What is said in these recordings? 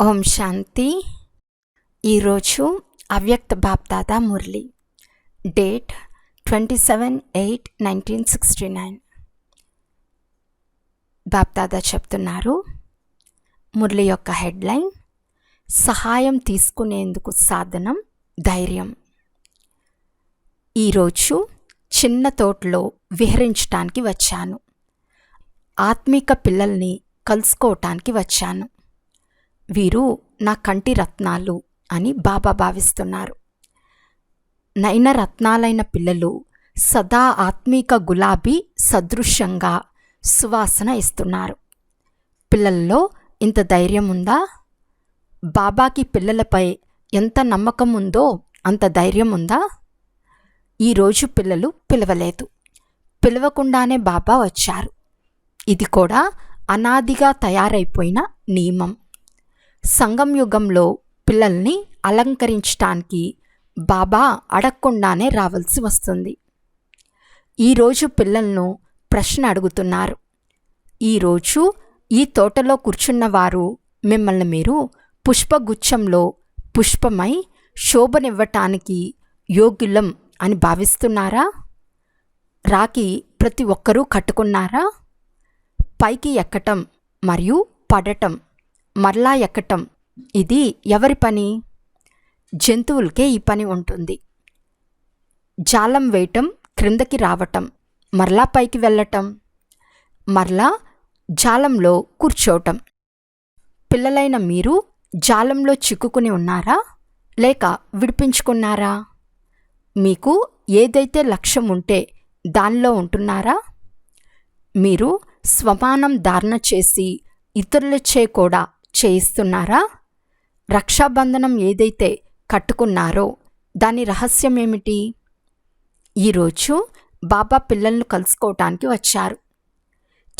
ఓం శాంతి. ఈరోజు అవ్యక్త Bapdada Murali. Date twenty seven eight nineteen sixty nine. Bapdada చెప్తున్నారు మురళి యొక్క హెడ్లైన్ సహాయం తీసుకునేందుకు సాధనం ధైర్యం. ఈరోజు చిన్న తోటలో విహరించటానికి వచ్చాను. ఆత్మిక పిల్లల్ని కలుసుకోవటానికి వచ్చాను. వీరు నా కంటి రత్నాలు అని బాబా భావిస్తున్నారు. నయన రత్నాలైన పిల్లలు సదా ఆత్మీక గులాబీ సదృశ్యంగా సువాసన ఇస్తున్నారు. పిల్లల్లో ఇంత ధైర్యం ఉందా? బాబాకి పిల్లలపై ఎంత నమ్మకం ఉందో అంత ధైర్యం ఉందా? ఈరోజు పిల్లలు పిలవలేదు. పిలవకుండానే బాబా వచ్చారు. ఇది కూడా అనాదిగా తయారైపోయిన నియమం. సంగం యుగంలో పిల్లల్ని అలంకరించటానికి బాబా అడగకుండానే రావాల్సి వస్తుంది. ఈరోజు పిల్లలను ప్రశ్న అడుగుతున్నారు. ఈరోజు ఈ తోటలో కూర్చున్నవారు మిమ్మల్ని మీరు పుష్పగుచ్చంలో పుష్పమై శోభనివ్వటానికి యోగ్యులం అని భావిస్తున్నారా? రాకి ప్రతి ఒక్కరూ కట్టుకున్నారా? పైకి ఎక్కటం మరియు పడటం మరలా ఎక్కటం ఇది ఎవరి పని? జంతువులకే ఈ పని ఉంటుంది. జాలం వేయటం క్రిందకి రావటం మరలా పైకి వెళ్ళటం మరలా జాలంలో కూర్చోవటం. పిల్లలైన మీరు జాలంలో చిక్కుకుని ఉన్నారా? లేక విడిపించుకున్నారా? మీకు ఏదైతే లక్ష్యం ఉంటే దానిలో ఉంటున్నారా? మీరు స్వమానం ధారణ చేసి ఇతరులచే కూడా చేయిస్తున్నారా? రక్షాబంధనం ఏదైతే కట్టుకున్నారో దాని రహస్యం ఏమిటి? ఈరోజు బాబా పిల్లలను కలుసుకోవటానికి వచ్చారు.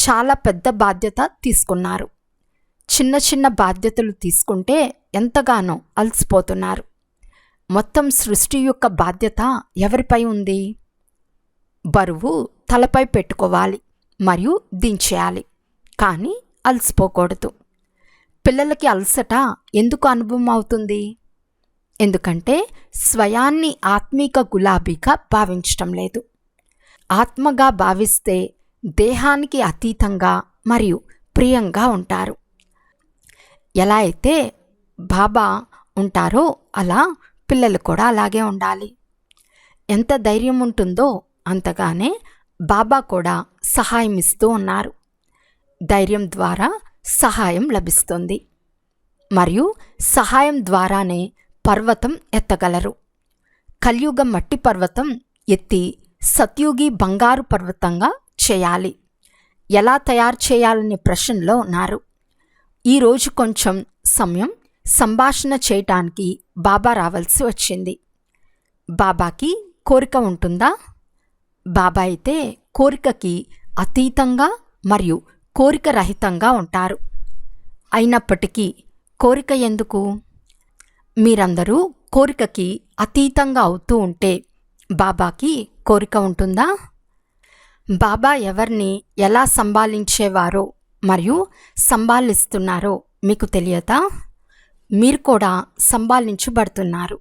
చాలా పెద్ద బాధ్యత తీసుకున్నారు. చిన్న చిన్న బాధ్యతలు తీసుకుంటే ఎంతగానో అలసిపోతున్నారు. మొత్తం సృష్టి యొక్క బాధ్యత ఎవరిపై ఉంది? బరువు తలపై పెట్టుకోవాలి మరియు దించేయాలి కానీ అలసిపోకూడదు. పిల్లలకి అలసట ఎందుకు అనుభవం అవుతుంది ఎందుకంటే స్వయాన్ని ఆత్మీక గులాబీగా భావించటం లేదు. ఆత్మగా భావిస్తే దేహానికి అతీతంగా మరియు ప్రియంగా ఉంటారు. ఎలా అయితే బాబా ఉంటారో అలా పిల్లలు కూడా అలాగే ఉండాలి. ఎంత ధైర్యం ఉంటుందో అంతగానే బాబా కూడా సహాయం ఇస్తూ ఉన్నారు. ధైర్యం ద్వారా సహాయం లభిస్తుంది. మరియు సహాయం ద్వారానే పర్వతం ఎత్తగలరు. కలియుగ మట్టి పర్వతం ఎత్తి సత్యుగి బంగారు పర్వతంగా చేయాలి. ఎలా తయారు చేయాలనే ప్రశ్నలో ఉన్నారు. ఈరోజు కొంచెం సమయం సంభాషణ చేయటానికి బాబా రావాల్సి వచ్చింది. బాబాకి కోరిక ఉంటుందా? బాబా అయితే కోరికకి అతీతంగా మరియు కోరిక రహితంగా ఉంటారు. అయినప్పటికీ కోరిక ఎందుకు? మీరందరూ కోరికకి అతీతంగా అవుతూ ఉంటే బాబాకి కోరిక ఉంటుందా? బాబా ఎవరిని ఎలా సంభాళించేవారో మరియు సంభాళిస్తున్నారో మీకు తెలియదా? మీరు కూడా సంభాళించబడుతున్నారు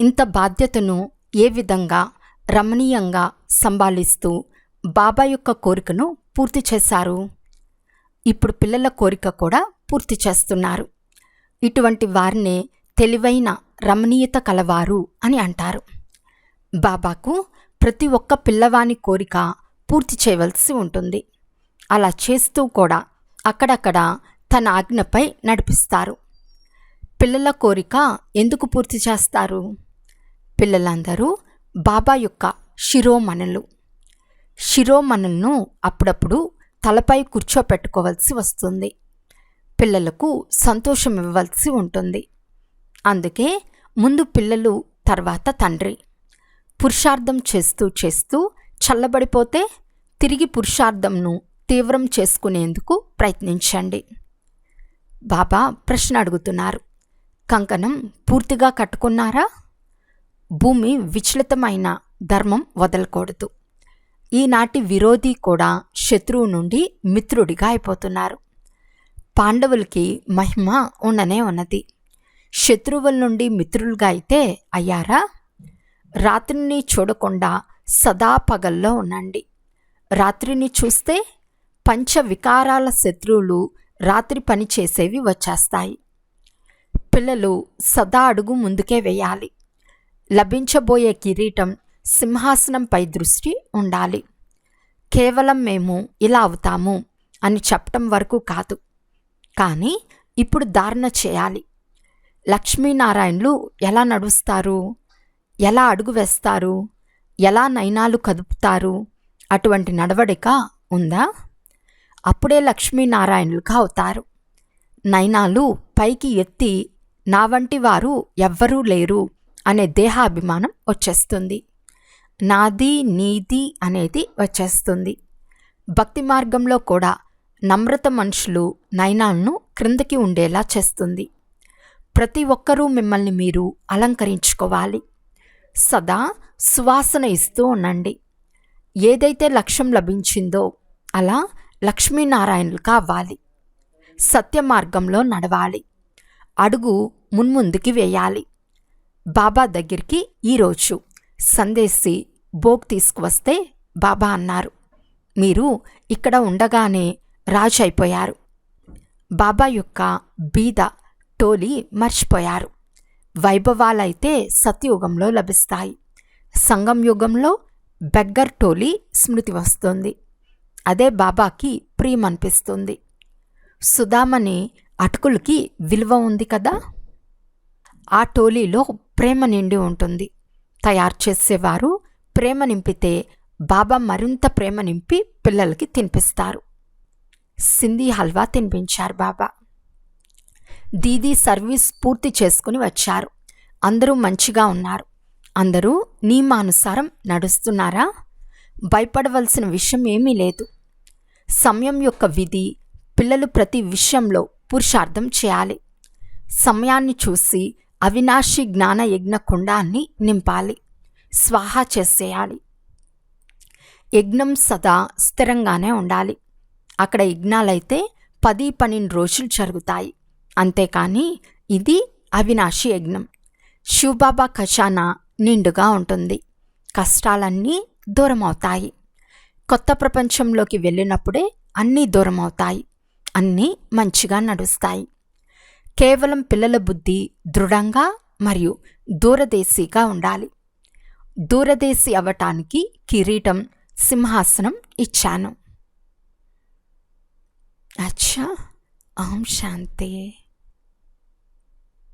ఇంత బాధ్యతను ఏ విధంగా రమణీయంగా సంభాళిస్తూ బాబా యొక్క కోరికను పూర్తి చేశారు? ఇప్పుడు పిల్లల కోరిక కూడా పూర్తి చేస్తున్నారు. ఇటువంటి వారినే తెలివైన రమణీయత కలవారు అని అంటారు. బాబాకు ప్రతి ఒక్క పిల్లవాని కోరిక పూర్తి చేయవలసి ఉంటుంది. అలా చేస్తూ కూడా అక్కడక్కడ తన ఆజ్ఞపై నడిపిస్తారు. పిల్లల కోరిక ఎందుకు పూర్తి చేస్తారు? పిల్లలందరూ బాబా యొక్క శిరోమణులు. శిరోమణులను అప్పుడప్పుడు తలపై కూర్చోపెట్టుకోవలసి వస్తుంది. పిల్లలకు సంతోషం ఇవ్వవలసి ఉంటుంది. అందుకే ముందు పిల్లలు తర్వాత తండ్రి. పురుషార్థం చేస్తూ చేస్తూ చల్లబడిపోతే తిరిగి పురుషార్థంను తీవ్రం చేసుకునేందుకు ప్రయత్నించండి. బాబా ప్రశ్న అడుగుతున్నారు. కంకణం పూర్తిగా కట్టుకున్నారా? భూమి విచలితమైన ధర్మం వదలకూడదు. ఈనాటి విరోధి కూడా శత్రువు నుండి మిత్రుడిగా అయిపోతున్నారు. పాండవులకి మహిమ ఉండనే ఉన్నది. శత్రువుల నుండి మిత్రులుగా అయితే అయ్యారా? రాత్రిని చూడకుండా సదా పగల్లో ఉండండి. రాత్రిని చూస్తే పంచ వికారాల శత్రువులు రాత్రి పని చేసేవి వచ్చేస్తాయి. పిల్లలు సదా అడుగు ముందుకే వేయాలి. లభించబోయే కిరీటం సింహాసనంపై దృష్టి ఉండాలి. కేవలం మేము ఇలా అవుతాము అని చెప్పటం వరకు కాదు. కానీ ఇప్పుడు ధారణ చేయాలి. లక్ష్మీనారాయణలు ఎలా నడుస్తారు? ఎలా అడుగు వేస్తారు? ఎలా నయనాలు కదుపుతారు? అటువంటి నడవడిక ఉందా? అప్పుడే లక్ష్మీనారాయణులుగా అవుతారు. నయనాలు పైకి ఎత్తి నా వంటి వారు ఎవ్వరూ లేరు అనే దేహాభిమానం వచ్చేస్తుంది. నాది నీది అనేది వచ్చేస్తుంది. భక్తి మార్గంలో కూడా నమ్రత మనుషులు నయనాలను క్రిందకి ఉండేలా చేస్తుంది. ప్రతి ఒక్కరూ మిమ్మల్ని మీరు అలంకరించుకోవాలి. సదా సువాసన ఇస్తూ ఉండండి. ఏదైతే లక్ష్యం లభించిందో అలా లక్ష్మీనారాయణులు కావాలి. సత్య మార్గంలో నడవాలి. అడుగు మున్ముందుకి వేయాలి. బాబా దగ్గరికి ఈరోజు సందేశి బోగ్ తీసుకువస్తే బాబా అన్నారు. మీరు ఇక్కడ ఉండగానే రాజు అయిపోయారు బాబా యొక్క బీద టోలి మర్చిపోయారు. వైభవాలైతే సత్యయుగంలో లభిస్తాయి. సంగం యుగంలో బెగ్గర్ టోలి స్మృతి వస్తుంది. అదే బాబాకి ప్రియమనిపిస్తుంది. సుధామని అటుకులకి విలువ ఉంది కదా? ఆ టోలీలో ప్రేమ నిండి ఉంటుంది. తయారు చేసేవారు ప్రేమ నింపితే బాబా మరింత ప్రేమ నింపి పిల్లలకి తినిపిస్తారు. సింధీ హల్వా తినిపించారు బాబా. దీదీ సర్వీస్ పూర్తి చేసుకుని వచ్చారు. అందరూ మంచిగా ఉన్నారు. అందరూ నియమానుసారం నడుస్తున్నారా? భయపడవలసిన విషయం ఏమీ లేదు. సమయం యొక్క విధి పిల్లలు ప్రతి విషయంలో పురుషార్థం చేయాలి. సమయాన్ని చూసి అవినాశి జ్ఞాన యజ్ఞ కుండాన్ని నింపాలి. స్వాహా చేసేయాలి. యజ్ఞం సదా స్థిరంగానే ఉండాలి. అక్కడ యజ్ఞాలైతే పది పన్నెండు రోజులు జరుగుతాయి. అంతేకాని ఇది అవినాశి యజ్ఞం. శివబాబా ఖజానా నిండుగా ఉంటుంది. కష్టాలన్నీ దూరం అవుతాయి కొత్త ప్రపంచంలోకి వెళ్ళినప్పుడే అన్నీ దూరం అవుతాయి అన్నీ మంచిగా నడుస్తాయి. కేవలం పిల్లల బుద్ధి దృఢంగా మరియు దూరదేశీగా ఉండాలి. దూరదేశి అవటానికి కిరీటం సింహాసనం ఇచ్చాను. అచ్చా ఆం శాంతి.